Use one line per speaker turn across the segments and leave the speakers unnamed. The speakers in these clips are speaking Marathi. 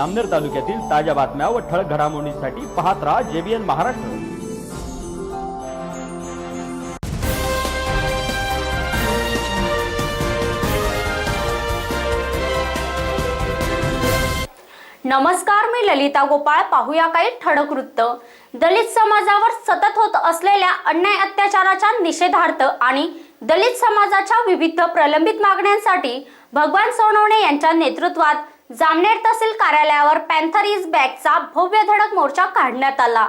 जामनेर तालुक्यातील ताज्या बातम्या व ठळक घडामोडींसाठी पाहत राहा जेबीएन महाराष्ट्र.
नमस्कार मी ललिता गोपाळ. पाहूया काही ठळक वृत्त. दलित समाजावर सतत होत असलेल्या अन्याय अत्याचाराच्या निषेधार्थ आणि दलित समाजाच्या विविध प्रलंबित मागण्यांसाठी भगवान सोनवणे यांच्या नेतृत्वात जामनेर तहसील कार्यालयावर पॅन्थर इज बॅगचा भव्य धडक मोर्चा काढण्यात आला.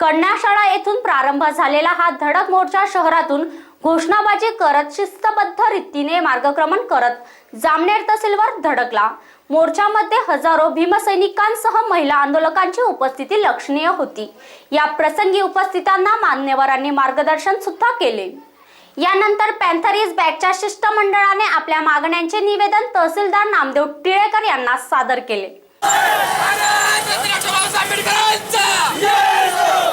कन्याशाळा येथून प्रारंभ झालेला हा धडक मोर्चा शहरातून घोषणाबाजी करत शिस्तबद्ध रीतीने मार्गक्रमण करत जामनेर तहसीलवर धडकला. मोर्चामध्ये हजारो भीमसैनिकांसह महिला आंदोलकांची उपस्थिती लक्षणीय होती. या प्रसंगी उपस्थितांना मान्यवरांनी मार्गदर्शन सुद्धा केले. यानंतर पॅन्थरीज बॅगच्या शिष्टमंडळाने आपल्या मागण्यांचे निवेदन तहसीलदार नामदेव टिळेकर यांना सादर केले.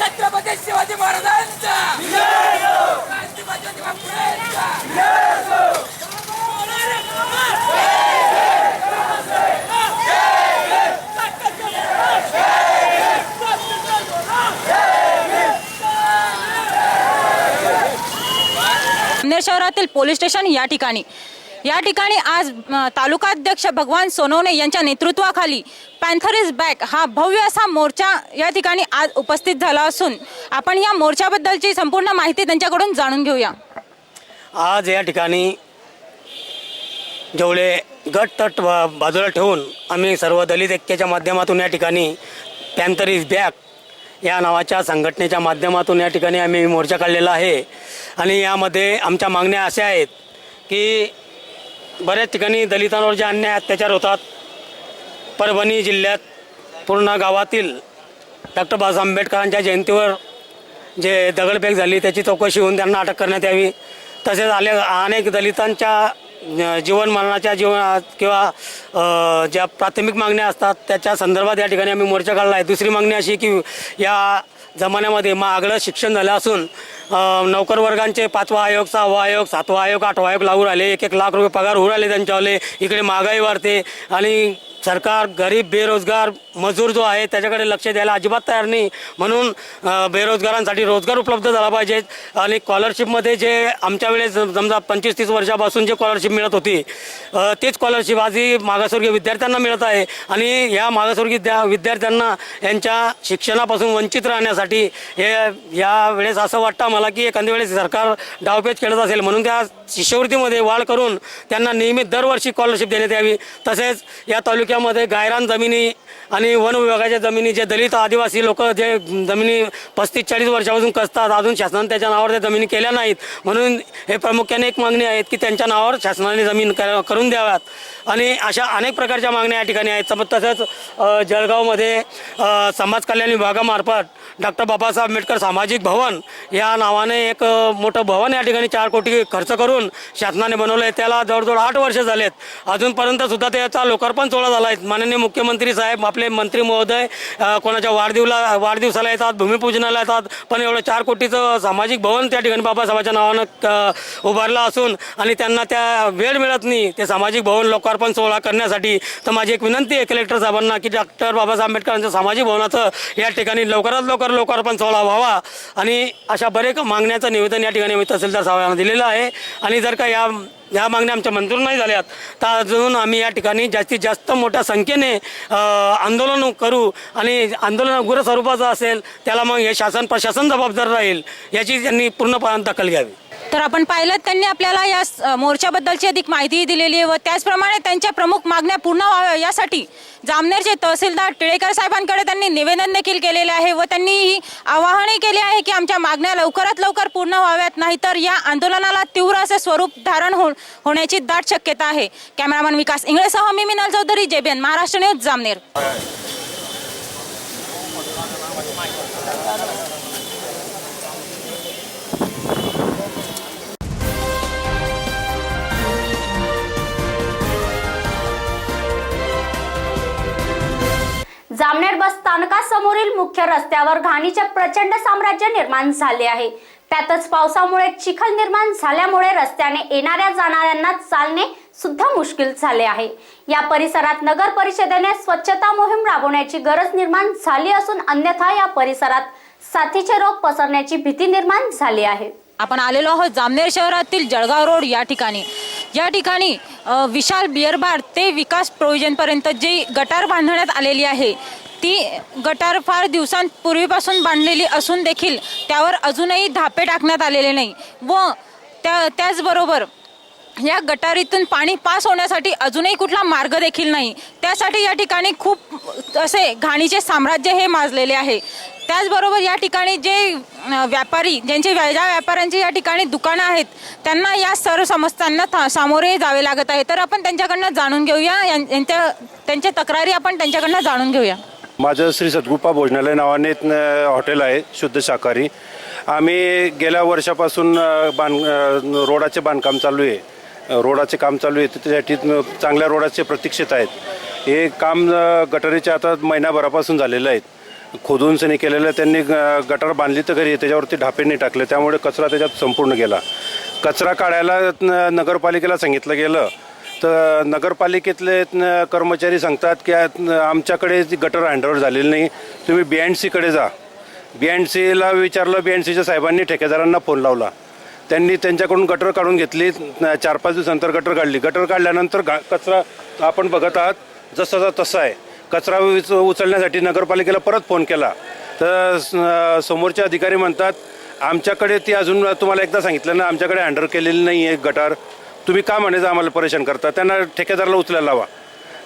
छत्रपती शिवाजी महाराजांचा.
शहरातील पोलीस स्टेशन या ठिकाणी. या ठिकाणी आज तालुकाध्यक्ष भगवान सोनवणे यांच्या नेतृत्वाखाली पॅन्थरीज बॅक हा भव्य असा मोर्चा या ठिकाणी आज उपस्थित झाला असून आपण या मोर्चाबद्दलची संपूर्ण माहिती त्यांच्याकडून जाणून घेऊया.
आज या ठिकाणी जेवढे गट तट बाजूला ठेवून आम्ही सर्व दलित ऐक्याच्या माध्यमातून या ठिकाणी पॅन्थर इज बॅक या नावाच्या संघटनेच्या माध्यमातून या ठिकाणी आम्ही मोर्चा काढलेला आहे. आणि यामध्ये आमच्या मागण्या अशा आहेत की बऱ्याच ठिकाणी दलितांवर जे अन्याय अत्याचार होतात परभणी जिल्ह्यात पूर्ण गावातील डॉक्टर बाबासाहेब आंबेडकरांच्या जयंतीवर जे दगडफेक झाली त्याची चौकशी होऊन त्यांना अटक करण्यात यावी. तसेच आले अनेक दलितांच्या जीवनमरणाच्या जीवन जीवन किंवा ज्या प्राथमिक मागण्या असतात त्याच्या संदर्भात या ठिकाणी आम्ही मोर्चा काढला आहे. दुसरी मागणी अशी की या जमान्यामध्ये महागडं शिक्षण झालं असून नोकरवर्गांचे नौकर वर्गांचे पाचवा आयोग सहावा आयोग सातवा आयोग आठवा आयोग लागू राहिले. एक एक लाख रुपये पगार होऊ राहिले त्यांच्यावाले. इकडे महागाई वाढते आणि सरकार गरीब बेरोजगार मजूर जो आहे त्याच्याकडे लक्ष द्यायला अजिबात तयार नाही. म्हणून बेरोजगारांसाठी रोजगार उपलब्ध झाला पाहिजे. आणि स्कॉलरशिपमध्ये जे आमच्या वेळेस समजा पंचवीस तीस वर्षापासून जे स्कॉलरशिप मिळत होती तीच तेच स्कॉलरशिप आजही मागासवर्गीय विद्यार्थ्यांना मिळत आहे. आणि या मागासवर्गीय विद्या विद्यार्थ्यांना यांच्या शिक्षणापासून वंचित राहण्यासाठी हे या वेळेस असं वाटतं मला की एखाद्या वेळेस सरकार डावपेच खेळत असेल. म्हणून त्या शिष्यवृत्तीमध्ये वाढ करून त्यांना नियमित दरवर्षी स्कॉलरशिप देण्यात यावी. तसेच या तालुक्यात तालुक्यामध्ये गायरान जमिनी आणि वन विभागाच्या जमिनी जे दलित आदिवासी लोक जे जमिनी पस्तीस चाळीस वर्षापासून कसतात अजून शासनाने त्याच्या नावावर त्या जमिनी केल्या नाहीत. म्हणून हे प्रामुख्याने एक मागणी आहेत की त्यांच्या नावावर शासनाने जमीन करून द्याव्यात. आणि अशा अनेक प्रकारच्या मागण्या या ठिकाणी आहेत. सम- तसंच जळगावमध्ये समाज कल्याण विभागामार्फत डॉक्टर बाबासाहेब आंबेडकर सामाजिक भवन या नावाने एक मोठं भवन या ठिकाणी चार कोटी खर्च करून शासनाने बनवलं आहे त्याला जवळजवळ आठ वर्ष झालेत. अजूनपर्यंत सुद्धा त्याचा लोकार्पण सोहळा झाला आहे माननीय मुख्यमंत्री साहेब आपले मंत्री महोदय कोणाच्या वाढदिवला वाढदिवसाला येतात भूमिपूजनाला येतात पण एवढं चार कोटीचं सामाजिक भवन त्या ठिकाणी बाबासाहेबाच्या नावानं उभारलं असून आणि त्यांना त्या वेळ मिळत नाही ते सामाजिक भवन लोकार्पण सोहळा करण्यासाठी. तर माझी एक विनंती आहे कलेक्टर साहेबांना की डॉक्टर बाबासाहेब आंबेडकरांच्या सामाजिक भवनाचं या ठिकाणी लवकरात लवकर लोकार्पण सोहळा व्हावा. आणि अशा बरेच मागण्याचं निवेदन या ठिकाणी मी तहसीलदार साहेबांना दिलेलं आहे. आणि जर का या या मागण्या आमच्या मंजूर नाही झाल्यात. तर अजून आम्ही या ठिकाणी जास्तीत जास्त मोठ्या संख्येने आंदोलन करू आणि आंदोलन उग्र स्वरूपाचं असेल त्याला मग हे शासन प्रशासन जबाबदार राहील याची त्यांनी पूर्णपणे दखल घ्यावी.
तर आपण पाहिलं त्यांनी आपल्याला या मोर्चाबद्दलची अधिक माहितीही दिलेली आहे व त्याचप्रमाणे त्यांच्या प्रमुख मागण्या पूर्ण व्हाव्या यासाठी जामनेरचे तहसीलदार टिळेकर साहेबांकडे त्यांनी निवेदन देखील केलेले आहे व त्यांनी ही आवाहनही केले आहे की आमच्या मागण्या लवकरात लवकर पूर्ण व्हाव्यात नाहीतर या आंदोलनाला तीव्र असे स्वरूप धारण हो होण्याची दाट शक्यता आहे. कॅमेरामन विकास इंगळेसह मी Minal Chaudhari JBN Maharashtra news Jamner.
Jamner bus स्थानकासमोरील मुख्य रस्त्यावर घाणीचे प्रचंड साम्राज्य निर्माण झाले आहे. त्यातच पावसामुळे चिखल निर्माण झाल्यामुळे रस्त्याने येणाऱ्या जाणाऱ्यांना चालणे सुद्धा मुश्किल झाले आहे. या परिसरात नगर परिषदेने स्वच्छता मोहीम राबवण्याची गरज निर्माण झाली असून अन्यथा या परिसरात साथीचे रोग पसरण्याची भीती निर्माण झाली आहे.
आपण आलेलो आहोत जामनेर शहरातील जळगाव रोड या ठिकाणी. या ठिकाणी विशाल बिअर बार ते विकास प्रोव्हिजनपर्यंत जी गटार बांधण्यात आलेली आहे ती गटार फार दिवसांपूर्वीपासून बांधलेली असून देखील त्यावर अजूनही धापे टाकण्यात आलेले नाही व त्या त्याचबरोबर या गटारीतून पाणी पास होण्यासाठी अजूनही कुठला मार्ग देखील नाही. त्यासाठी या ठिकाणी खूप असे घाणीचे साम्राज्य हे माजलेले आहे. त्याचबरोबर या ठिकाणी जे व्यापारी ज्यांचे व्या- ज्या व्यापाऱ्यांची या ठिकाणी दुकानं आहेत त्यांना या सर्व समस्यांना था- सामोरे जावे लागत आहे. तर आपण त्यांच्याकडनं जाणून घेऊया. यां- यांच्या त्यांच्या तक्रारी आपण त्यांच्याकडनं जाणून घेऊया.
माझं श्री सद्गुप्पा भोजनालय नावाने हॉटेल आहे शुद्ध शाकाहारी. आम्ही गेल्या वर्षापासून बांध रोडाचे बांधकाम चालू आहे. रोडाचे काम चालू आहे त्याच्यासाठी चांगल्या रोडाचे प्रतीक्षित आहेत. हे काम गटारीच्या आता महिनाभरापासून झालेलं आहे. खोदून सनी केलेलं आहे. त्यांनी ग- गटार बांधली तर घरी त्याच्यावरती ढापेंनी टाकले त्यामुळे कचरा त्याच्यात संपूर्ण गेला. कचरा काढायला न- नगरपालिकेला सांगितलं गेलं तर नगरपालिकेतले कर्मचारी सांगतात की आमच्याकडे ती गटर हँडओव्हर झालेली नाही तुम्ही बी अँड सीकडे जा. बी अँड सीला विचारलं बी अँड सीच्या साहेबांनी ठेकेदारांना फोन लावला. त्यांनी त्यांच्याकडून गटर काढून घेतली चार पाच दिवसानंतर गटर काढली. गटर काढल्यानंतर गा कचरा आपण बघत आहात जसाचा तसा आहे. कचरा उच- उचलण्यासाठी नगरपालिकेला परत फोन केला. तर समोरचे अधिकारी म्हणतात आमच्याकडे ती अजून तुम्हाला एकदा सांगितलं ना आमच्याकडे हँडर केलेली नाही आहे गटार. तुम्ही का म्हणायचं आम्हाला परेशान करता? त्यांना ठेकेदाराला उचलायला लावा.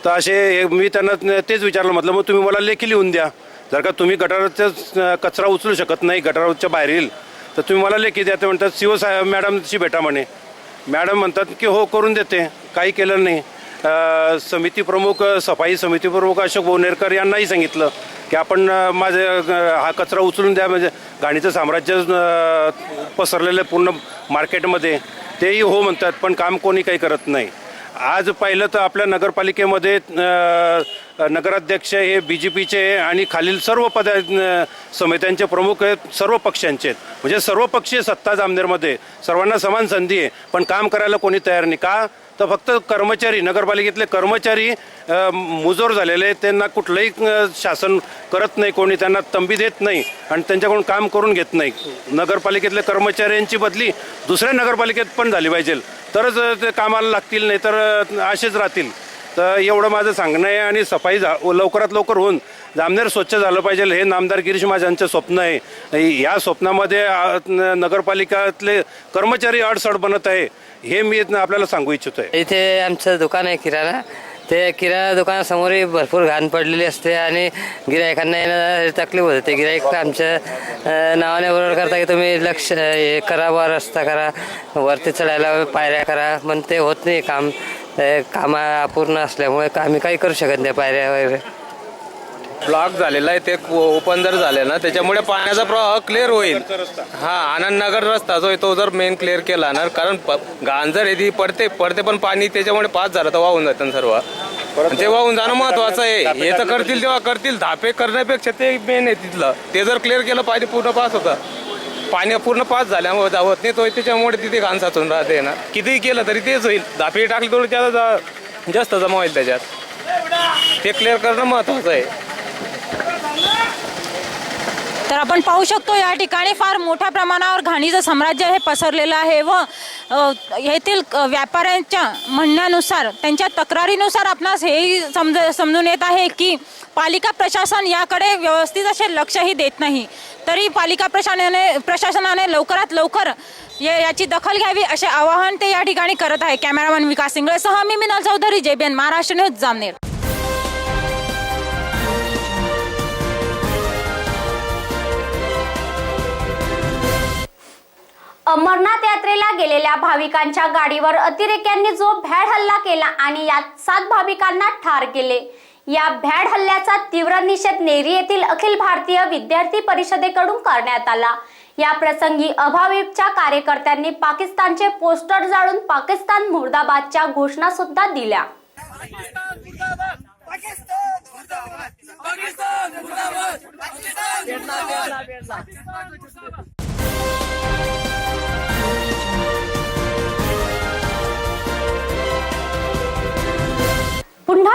तर असे मी त्यांना तेच विचारलं म्हटलं मग तुम्ही मला लेखी लिहून द्या. जर का तुम्ही गटाराचा कचरा उचलू शकत नाही गटाराच्या बाहेर येईल तर तुम्ही मला लेखी द्या ते म्हणतात सी ओ साहेब मॅडमशी भेटा म्हणे. मॅडम म्हणतात की हो करून देते काही केलं नाही. समिती प्रमुख सफाई समिती प्रमुख अशोक भोवनेरकर यांनाही सांगितलं की आपण माझे हा कचरा उचलून द्या म्हणजे घाणीचं साम्राज्य पसरलेलं आहे पूर्ण मार्केटमध्ये. तेही हो म्हणतात पण काम कोणी काही करत नाही. आज पाहिलं तर आपल्या नगरपालिकेमध्ये नगराध्यक्ष हे बी जे पीचे आणि खालील सर्व पद समित्यांचे प्रमुख आहेत सर्व पक्षांचे आहेत. म्हणजे सर्व पक्षीय सत्ता जामनेरमध्ये सर्वांना समान संधी आहे. पण काम करायला कोणी तयार नाही. का? तर फक्त कर्मचारी नगरपालिकेतले कर्मचारी मुजोर झालेले आहेत. त्यांना कुठलंही शासन करत नाही. कोणी त्यांना तंबी देत नाही आणि त्यांच्याकडून काम करून घेत नाही. नगरपालिकेतल्या कर्मचाऱ्यांची बदली दुसऱ्या नगरपालिकेत पण झाली पाहिजे. तरच ते कामाला लागतील नाही तर असेच राहतील. तर एवढं माझं सांगणं आहे आणि सफाई झा लवकरात लवकर होऊन जामनेर स्वच्छ झालं पाहिजे. हे नामदार गिरीश महाजनचं स्वप्न आहे. या स्वप्नामध्ये न- नगरपालिकातले कर्मचारी अडसड बनत आहे. हे मी आपल्याला सांगू इच्छितो
इथे आमचं दुकान आहे किराणा. ते किराणा दुकानासमोरही भरपूर घाण पडलेली असते आणि गिरायकांना तकलीफ होते. ते गिराईक आमच्या नावाने बरोबर करता की तुम्ही लक्ष हे करा वर रस्ता करा वरती चढायला पायऱ्या करा. पण ते होत नाही काम. कामा अपूर्ण असल्यामुळे आम्ही काही करू शकत नाही पायऱ्या वगैरे.
ब्लॉक झालेला आहे ते ओपन जर झालं ना त्याच्यामुळे पाण्याचा प्रवाह क्लिअर होईल. हा आनंदनगर रस्ता जो आहे तो जर मेन क्लिअर केला ना कारण प- घाण जर आहे ती पडते पडते पण पाणी त्याच्यामुळे पास झालं तर वाहून जातं सर्व. ते वाहून जाणं महत्वाचं आहे. हे तर करतील तेव्हा करतील. धापे करण्यापेक्षा ते मेन आहे तिथलं. ते जर क्लिअर केलं पाहिजे पूर्ण पास होतं. पाणी पूर्ण पास झाल्यामुळे जावत नाही तो त्याच्यामुळे तिथे घाण साचून राहते ना. कितीही केलं तरी तेच होईल. धापे टाकली जा- जास्त जमा होईल त्याच्यात. ते क्लिअर करणं महत्वाचं आहे.
तर आपण पाहू शकतो या ठिकाणी फार मोठ्या प्रमाणावर घाणीचं साम्राज्य हे पसरलेलं आहे व येथील व्यापाऱ्यांच्या म्हणण्यानुसार त्यांच्या तक्रारीनुसार आपणास हेही समज समजून येत आहे की पालिका प्रशासन याकडे व्यवस्थित असे लक्षही देत नाही. तरी पालिका प्रशासनाने प्रशासनाने लवकरात लवकर या- याची दखल घ्यावी असे आवाहन ते या ठिकाणी करत आहे. कॅमेरामन विकास सिंगळेसह मी मिनल चौधरी जेबीएन महाराष्ट्र न्यूज जामनेर.
अमरनाथ यात्रेला गेलेल्या भाविकांच्या गाडीवर अतिरेक्यांनी जो भॅड हल्ला केला आणि यात सात भाविकांना ठार केले. या भॅड हल्ल्याचा तीव्र निषेध नेरी येथील अखिल भारतीय विद्यार्थी परिषदेकडून करण्यात आला. या प्रसंगी अभाविपच्या कार्यकर्त्यांनी पाकिस्तानचे पोस्टर जाळून पाकिस्तान मुर्दाबादच्या घोषणा सुद्धा दिल्या.
पाकिस्तान